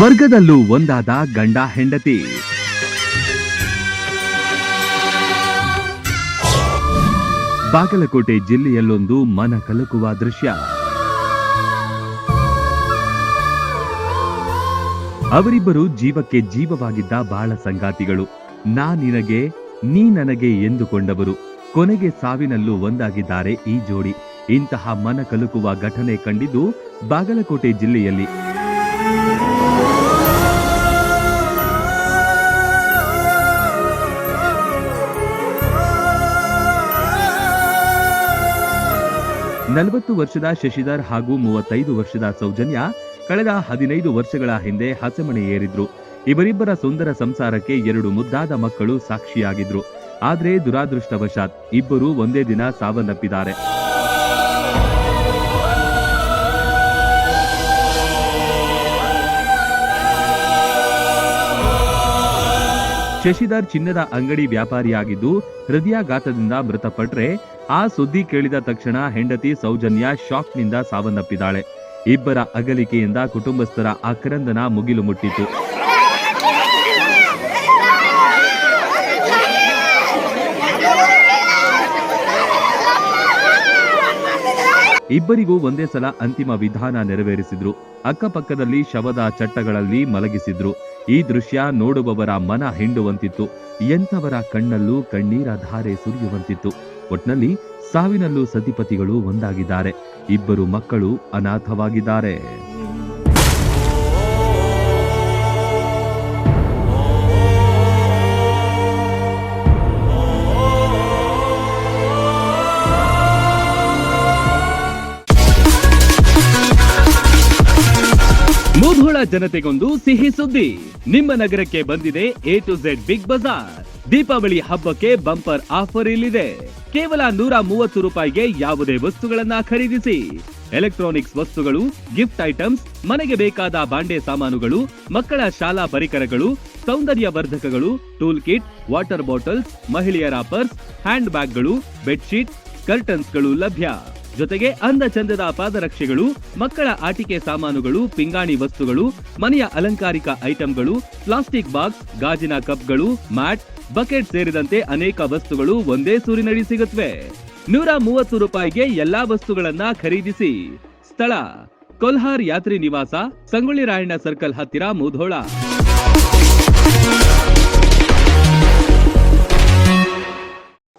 ಸ್ವರ್ಗದಲ್ಲೂ ಒಂದಾದ ಗಂಡ ಹೆಂಡತಿ. ಬಾಗಲಕೋಟೆ ಜಿಲ್ಲೆಯಲ್ಲೊಂದು ಮನ ಕಲಕುವ ದೃಶ್ಯ. ಅವರಿಬ್ಬರು ಜೀವಕ್ಕೆ ಜೀವವಾಗಿದ್ದ ಬಾಳ ಸಂಗಾತಿಗಳು. ನಾ ನಿನಗೆ, ನೀ ನನಗೆ ಎಂದುಕೊಂಡವರು. ಕೊನೆಗೆ ಸಾವಿನಲ್ಲೂ ಒಂದಾಗಿದ್ದಾರೆ ಈ ಜೋಡಿ. ಇಂತಹ ಮನ ಕಲುಕುವ ಘಟನೆ ಕಂಡಿದ್ದು ಬಾಗಲಕೋಟೆ ಜಿಲ್ಲೆಯಲ್ಲಿ. ನಲವತ್ತು ವರ್ಷದ ಶಶಿಧರ್ ಹಾಗೂ ಮೂವತ್ತೈದು ವರ್ಷದ ಸೌಜನ್ಯ ಕಳೆದ ಹದಿನೈದು ವರ್ಷಗಳ ಹಿಂದೆ ಹಸೆಮಣೆ ಏರಿದ್ರು. ಇವರಿಬ್ಬರ ಸುಂದರ ಸಂಸಾರಕ್ಕೆ ಎರಡು ಮುದ್ದಾದ ಮಕ್ಕಳು ಸಾಕ್ಷಿಯಾಗಿದ್ರು. ಆದ್ರೆ ದುರಾದೃಷ್ಟವಶಾತ್ ಇಬ್ಬರು ಒಂದೇ ದಿನ ಸಾವನ್ನಪ್ಪಿದ್ದಾರೆ. ಶಶಿಧರ್ ಚಿನ್ನದ ಅಂಗಡಿ ವ್ಯಾಪಾರಿಯಾಗಿದ್ದು ಹೃದಯಾಘಾತದಿಂದ ಮೃತಪಟ್ರೆ ಆ ಸುದ್ದಿ ಕೇಳಿದ ತಕ್ಷಣ ಹೆಂಡತಿ ಸೌಜನ್ಯ ಶಾಕ್ನಿಂದ ಸಾವನ್ನಪ್ಪಿದ್ದಾಳೆ. ಇಬ್ಬರ ಅಗಲಿಕೆಯಿಂದ ಕುಟುಂಬಸ್ಥರ ಆಕ್ರಂದನ ಮುಗಿಲು ಮುಟ್ಟಿತು. ಇಬ್ಬರಿಗೂ ಒಂದೇ ಸಲ ಅಂತಿಮ ವಿಧಾನ ನೆರವೇರಿಸಿದ್ರು. ಅಕ್ಕಪಕ್ಕದಲ್ಲಿ ಶವದ ಚಟ್ಟಗಳಲ್ಲಿ ಮಲಗಿಸಿದ್ರು. ಈ ದೃಶ್ಯ ನೋಡುವವರ ಮನ ಹಿಂಡುವಂತಿತ್ತು. ಎಂಥವರ ಕಣ್ಣಲ್ಲೂ ಕಣ್ಣೀರ ಧಾರೆ ಸುರಿಯುವಂತಿತ್ತು. ಒಟ್ನಲ್ಲಿ ಸಾವಿನಲ್ಲೂ ಸತಿಪತಿಗಳು ಒಂದಾಗಿದ್ದಾರೆ. ಇಬ್ಬರು ಮಕ್ಕಳು ಅನಾಥವಾಗಿದ್ದಾರೆ. ಮುಧೋಳ ಜನತೆಗೊಂದು ಸಿಹಿ ಸುದ್ದಿ. ನಿಮ್ಮ ನಗರಕ್ಕೆ ಬಂದಿದೆ A to Z Big Bazaar Deepavali ಹಬ್ಬಕ್ಕೆ ಬಂಪರ್ ಆಫರ್ ಇಲ್ಲಿದೆ. ಕೇವಲ ನೂರ ಮೂವತ್ತು ರೂಪಾಯಿಗೆ ಯಾವುದೇ ವಸ್ತುಗಳನ್ನ ಖರೀದಿಸಿ. ಎಲೆಕ್ಟ್ರಾನಿಕ್ಸ್ ವಸ್ತುಗಳು, ಗಿಫ್ಟ್ ಐಟಮ್ಸ್, ಮನೆಗೆ ಬೇಕಾದ ಬಾಂಡೆ ಸಾಮಾನುಗಳು, ಮಕ್ಕಳ ಶಾಲಾ ಪರಿಕರಗಳು ಸೌಂದರ್ಯ ವರ್ಧಕಗಳು ಟೂಲ್ ಕಿಟ್ ವಾಟರ್ ಬಾಟಲ್ಸ್, ಮಹಿಳೆಯರ ಪರ್ಸ್, ಹ್ಯಾಂಡ್ ಬ್ಯಾಗ್ಗಳು, ಬೆಡ್ಶೀಟ್, ಕರ್ಟನ್ಸ್ಗಳು ಲಭ್ಯ. ಜೊತೆಗೆ ಅಂದ ಚಂದದ ಪಾದರಕ್ಷೆಗಳು, ಮಕ್ಕಳ ಆಟಿಕೆ ಸಾಮಾನುಗಳು, ಪಿಂಗಾಣಿ ವಸ್ತುಗಳು, ಮನೆಯ ಅಲಂಕಾರಿಕ ಐಟಂಗಳು, ಪ್ಲಾಸ್ಟಿಕ್ ಬಾಕ್ಸ್, ಗಾಜಿನ ಕಪ್ಗಳು, ಮ್ಯಾಟ್, ಬಕೆಟ್ ಸೇರಿದಂತೆ ಅನೇಕ ವಸ್ತುಗಳು ಒಂದೇ ಸೂರಿನಡಿ ಸಿಗುತ್ತವೆ ನೂರ ಮೂವತ್ತು ರೂಪಾಯಿಗೆ ಎಲ್ಲಾ ವಸ್ತುಗಳನ್ನ ಖರೀದಿಸಿ. ಸ್ಥಳ, ಕೊಲ್ಹಾರ್ ಯಾತ್ರಿ ನಿವಾಸ, ಸಂಗೊಳ್ಳಿ ರಾಯಣ್ಣ ಸರ್ಕಲ್ ಹತ್ತಿರ Mudhol.